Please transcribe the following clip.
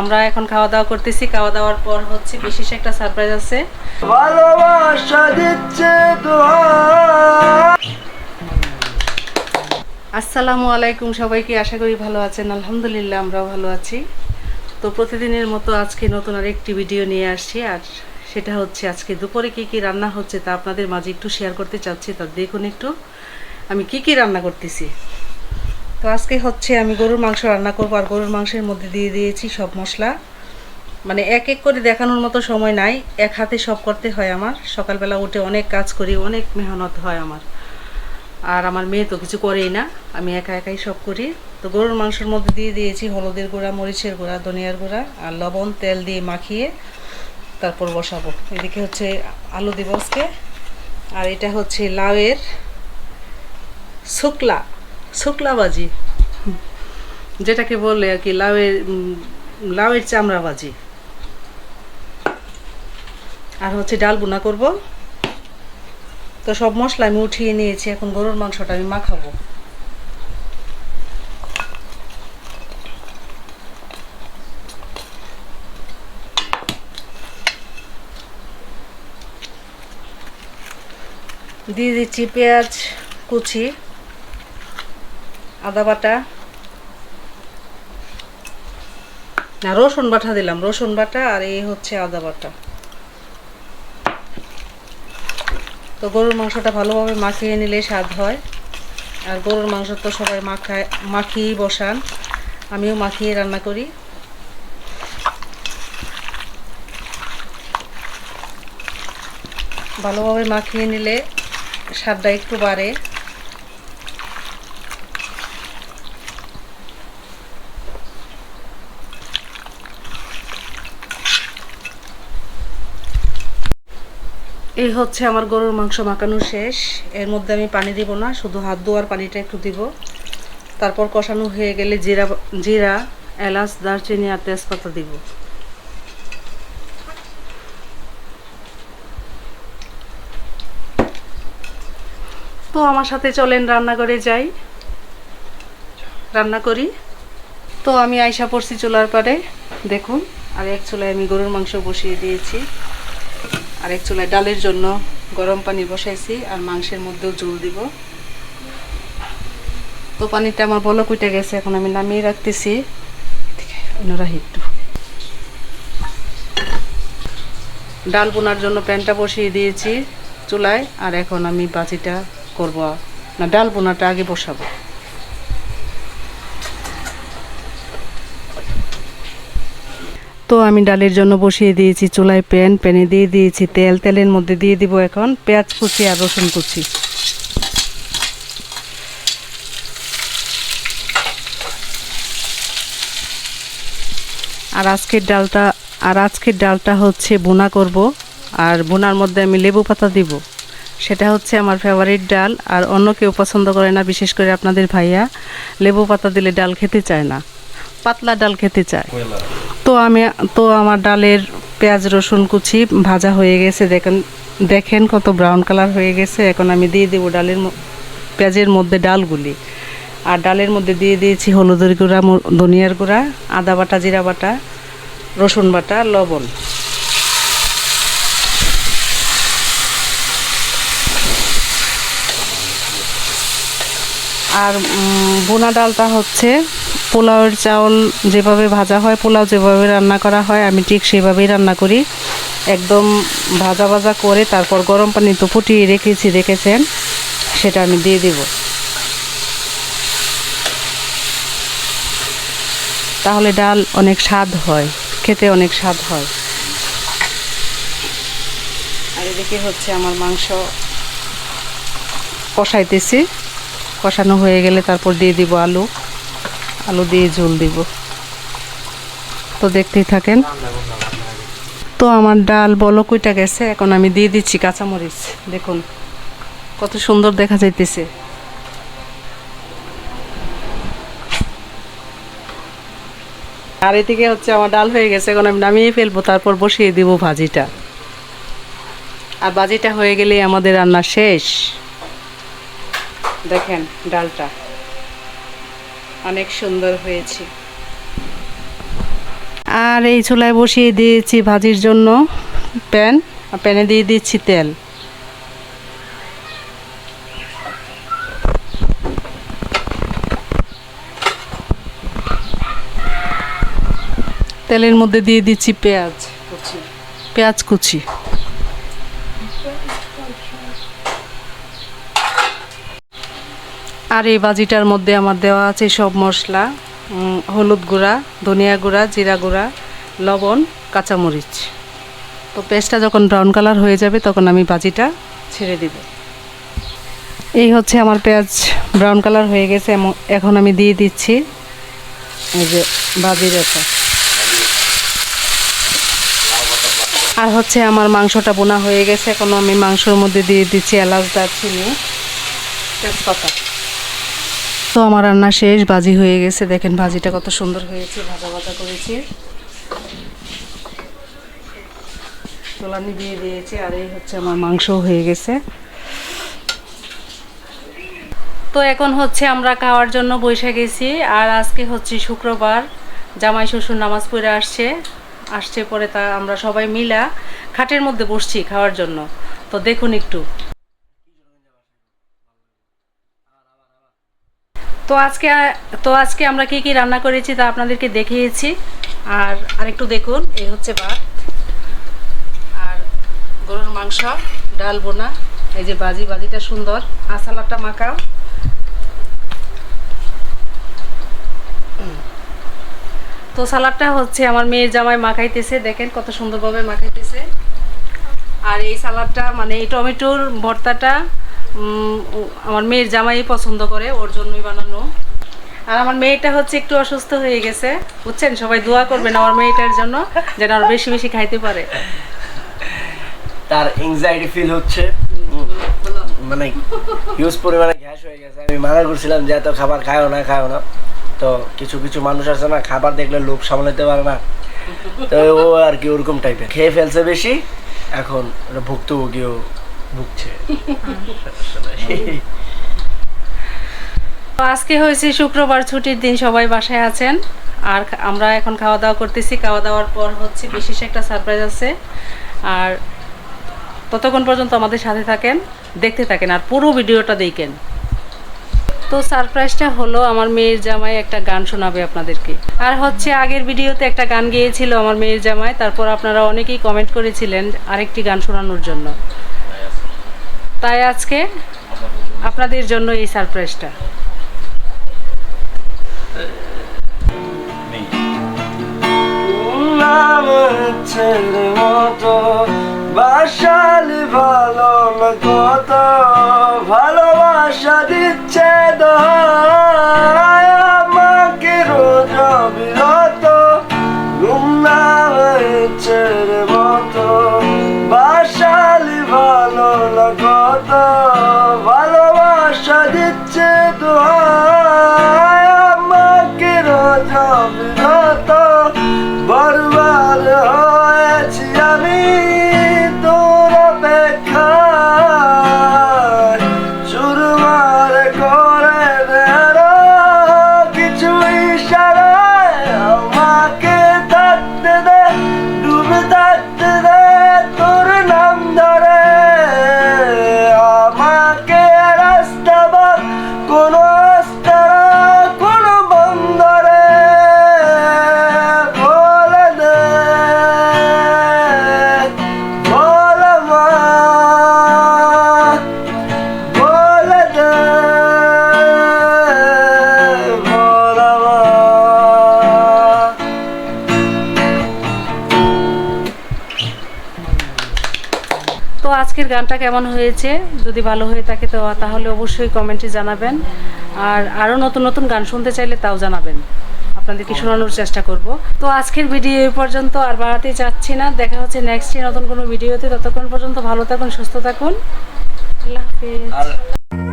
আমরা এখন খাওয়া দাওয়া করতেছি। খাওয়া দাওয়ার পর হচ্ছে বিশেষ একটা সারপ্রাইজ আছে। ভালোবাসা দিচ্ছে আসসালামু আলাইকুম সবাইকে আশা করি ভালো আছেন। আলহামদুলিল্লাহ আমরাও ভালো আছি। তো প্রতিদিনের মতো আজকে নতুন আর একটি ভিডিও নিয়ে আসছি। আর সেটা হচ্ছে আজকে দুপুরে কি কি রান্না হচ্ছে তা আপনাদের মাঝে একটু শেয়ার করতে চাচ্ছি। তা দেখুন একটু আমি কি কি রান্না করতেছি। তো আজকে হচ্ছে আমি গরুর মাংস রান্না করব আর গরুর মাংসের মধ্যে দিয়ে দিয়েছি সব মশলা। মানে এক এক করে দেখানোর মতো সময় নাই, এক হাতে সব করতে হয় আমার। সকালবেলা উঠে অনেক কাজ করি, অনেক মেহনত হয় আমার। আর আমার মেয়ে তো কিছু করেই না, আমি একা একাই সব করি। তো গরুর মাংসের মধ্যে দিয়ে দিয়েছি হলুদের গুঁড়া, মরিচের গুঁড়া, ধনিয়ার গুঁড়া আর লবণ, তেল দিয়ে মাখিয়ে তারপর বসাবো। এদিকে হচ্ছে আলু দিবসকে আর এটা হচ্ছে লাউয়ের শুকলা। শুকলা ভাজি যেটাকে বলে আর কি লাউয়ের লাউয়ের চামড়া ভাজি আর হচ্ছে ডাল বোনা করব। তো সব মশলা আমি উঠিয়ে নিয়েছি, এখন গরুর মাংসটা আমি মাখাবো। দিয়ে দিচ্ছি পেঁয়াজ কুচি। আদা বাটা। না, রসুন বাটা দিলাম, রসুন বাটা আর এই হচ্ছে আদা বাটা। তো গরুর মাংসটা ভালোভাবে মাখিয়ে নিলে স্বাদ হয়। আর গরুর মাংস তো সবাই মাখায়, মাখিয়েই বসান। আমিও মাখিয়ে রান্না করি। ভালোভাবে মাখিয়ে নিলে স্বাদটা একটু বাড়ে। এই হচ্ছে আমার গরুর মাংস মাখানো শেষ। এর মধ্যে আমি পানি দিব না, শুধু হাত ধোয়ার পানিটা একটু দিব। তারপর কষানো হয়ে গেলে জিরা জিরা, এলাচ, দারচিনি আর তেজপাতা দিব। তো আমার সাথে চলেন রান্না করে যাই। রান্না করি। তো আমি আইসা পড়ছি চুলার পারে দেখুন। আর এক চুলায় আমি গরুর মাংস বসিয়ে দিয়েছি। আর এক চুলায় ডালের জন্য গরম পানি বসাইছি আর মাংসের মধ্যেও জল দিব। তো পানিটা আমার বলো কুইটে গেছে, এখন আমি নামিয়ে রাখতেছি। রাহি একটু ডাল বোনার জন্য প্যানটা বসিয়ে দিয়েছি চুলায়, আর এখন আমি বাজিটা করব। না, ডাল বোনাটা আগে বসাবো। তো আমি ডালের জন্য বসিয়ে দিয়েছি চুলায় প্যান, প্যানে দিয়ে দিয়েছি তেল, তেলের মধ্যে দিয়ে দিব এখন পেঁয়াজ কুচি আর রসুন কুচি। আর আজকের ডালটা, আর আজকের ডালটা হচ্ছে বোনা করব, আর বোনার মধ্যে আমি লেবু পাতা দিব। সেটা হচ্ছে আমার ফেভারিট ডাল, আর অন্য কেউ পছন্দ করে না, বিশেষ করে আপনাদের ভাইয়া। লেবু পাতা দিলে ডাল খেতে চায় না, পাতলা ডাল খেতে চায়। তো আমি, তো আমার ডালের পেঁয়াজ, রসুন কুচি ভাজা হয়ে গেছে। দেখেন দেখেন কত ব্রাউন কালার হয়ে গেছে। এখন আমি দিয়ে দেবো ডালের পেঁয়াজের মধ্যে ডালগুলি। আর ডালের মধ্যে দিয়ে দিয়েছি হলুদের গুঁড়া ধনিয়ার গুঁড়া, আদা বাটা, জিরা বাটা, রসুন বাটা, লবণ। আর বোনা ডালটা হচ্ছে পোলাওয়ের চাউল যেভাবে ভাজা হয়, পোলাও যেভাবে রান্না করা হয়, আমি ঠিক সেভাবেই রান্না করি। একদম ভাজা ভাজা করে তারপর গরম পানি তো ফুটিয়ে রেখেছি, রেখেছেন, সেটা আমি দিয়ে দেব। তাহলে ডাল অনেক স্বাদ হয়, খেতে অনেক স্বাদ হয়। আর এদিকে হচ্ছে আমার মাংস কষাইতেছি, কষানো হয়ে গেলে তারপর দিয়ে দিব আলু। আলু দিয়ে ঝোল দিব। তো দেখতেই থাকেন। তো আমার ডাল বলো কুইটা গেছে, এখন আমি দিয়ে দিচ্ছি কাঁচামরিচ। দেখুন, কত সুন্দর দেখা যাইতেছে। আর এদিকে হচ্ছে আমার ডাল হয়ে গেছে, এখন আমি নামিয়ে ফেলব, তারপর বসিয়ে দিব ভাজিটা। আর ভাজিটা হয়ে গেলে আমাদের রান্না শেষ। দেখেন ডালটা। অনেক সুন্দর হয়েছে। আর এই চুলায় বসিয়ে দিয়েছি ভাজির জন্য প্যান, আর প্যানে দিয়ে দিচ্ছি তেল। তেলের মধ্যে দিয়ে দিচ্ছি পেঁয়াজ কুচি। পেঁয়াজ কুচি। আর এই ভাজিটার মধ্যে আমার দেওয়া আছে সব মশলা হলুদ গুঁড়া, ধনিয়া গুঁড়া, জিরা গুঁড়া, লবণ, কাঁচামরিচ। তো পেস্টটা যখন ব্রাউন কালার হয়ে যাবে তখন আমি ভাজিটা ছেড়ে দিব। এই হচ্ছে আমার পেঁয়াজ ব্রাউন কালার হয়ে গেছে এখন আমি দিয়ে দিচ্ছি এই যে ভাজির এটা। আর হচ্ছে আমার মাংসটা বোনা হয়ে গেছে, এখন আমি মাংসর মধ্যে দিয়ে দিচ্ছি এলাচ, দারচিনি, তেজপাতা। তো আমার রান্না শেষ, ভাজি হয়ে গেছে। দেখেন ভাজিটা কত সুন্দর হয়েছে, ভাজা ভাজা করেছি। তোলানি দিয়ে দিয়েছি, আর এই হচ্ছে আমার মাংস হয়ে গেছে। তো এখন হচ্ছে আমরা খাওয়ার জন্য বসে গেছি, আর আজকে হচ্ছে শুক্রবার, জামাই শ্বশুর নামাজ পড়ে আসছে। আসছে পরে তা আমরা সবাই মিলা খাটের মধ্যে বসছি খাওয়ার জন্য। তো দেখুন একটু। তো আজকে তো আজকে আমরা কি কি রান্না করেছি তা আপনাদেরকে দেখিয়েছি। আর আরেকটু দেখুন, এই হচ্ছে ভাত, আর গরুর মাংস, ডাল বোনা, এই যে বাজি, বাজিটা সুন্দর। আর সালাডটা মাখাও। তো সালাডটা হচ্ছে আমার মেয়ের জামাই মাখাইতেছে, দেখেন কত সুন্দরভাবে মাখাইতেছে। আর এই সালাডটা মানে এই টমেটোর ভর্তাটা আমার মেয়ের জামাই পছন্দ করে, ওর জন্যই বানানো। আর আমার মেয়েটা হচ্ছে একটু অসুস্থ হয়ে গেছে, বুঝছেন? সবাই দোয়া করবেন আমার মেয়েটার জন্য, যেন আরও বেশি বেশি খাইতে পারে। তার এংজাইটি ফিল হচ্ছে। মানে হিউজ পরিমাণে গ্যাস হয়ে গেছে। আমি মানা করছিলাম যে এত খাবার খায়ও না খায়ও না। তো কিছু কিছু মানুষ আছে না, খাবার দেখলে লোভ সামলাতে পারে না। তো ও আর কি ওরকম টাইপের খেয়ে ফেলছে বেশি, এখন ভুক্তভোগীও ভুগছে আজকে হয়েছে শুক্রবার ছুটির দিন, সবাই বাসায় আছেন। আর আমরা এখন খাওয়া দাওয়া করতেছি। খাওয়া দাওয়ার পর হচ্ছে বিশেষ একটা সারপ্রাইজ আছে। আর ততক্ষণ পর্যন্ত আমাদের সাথে থাকেন, দেখতে থাকেন, আর পুরো ভিডিওটা দেখেন। তো সারপ্রাইজটা হলো আমার মেয়ের জামাই একটা গান শোনাবে আপনাদেরকে। আর হচ্ছে আগের ভিডিওতে একটা গান গেয়েছিল আমার মেয়ের জামাই তারপর আপনারা অনেকেই কমেন্ট করেছিলেন আরেকটি গান শোনানোর জন্য। তাই আজকে আপনাদের জন্য এই সারপ্রাইজটা বাসাল ভালো না গানটা কেমন হয়েছে? যদি ভালো হয়ে থাকে তো তাহলে অবশ্যই কমেন্টে জানাবেন। আর আরও নতুন নতুন গান শুনতে চাইলে তাও জানাবেন। আপনাদেরকে শোনানোর চেষ্টা করব। তো আজকের ভিডিও এই পর্যন্ত, আর বাড়াতে চাচ্ছি না। দেখা হচ্ছে নেক্সট নতুন কোনো ভিডিওতে। ততক্ষণ পর্যন্ত ভালো থাকুন, সুস্থ থাকুন। আল্লাহ হাফিজ।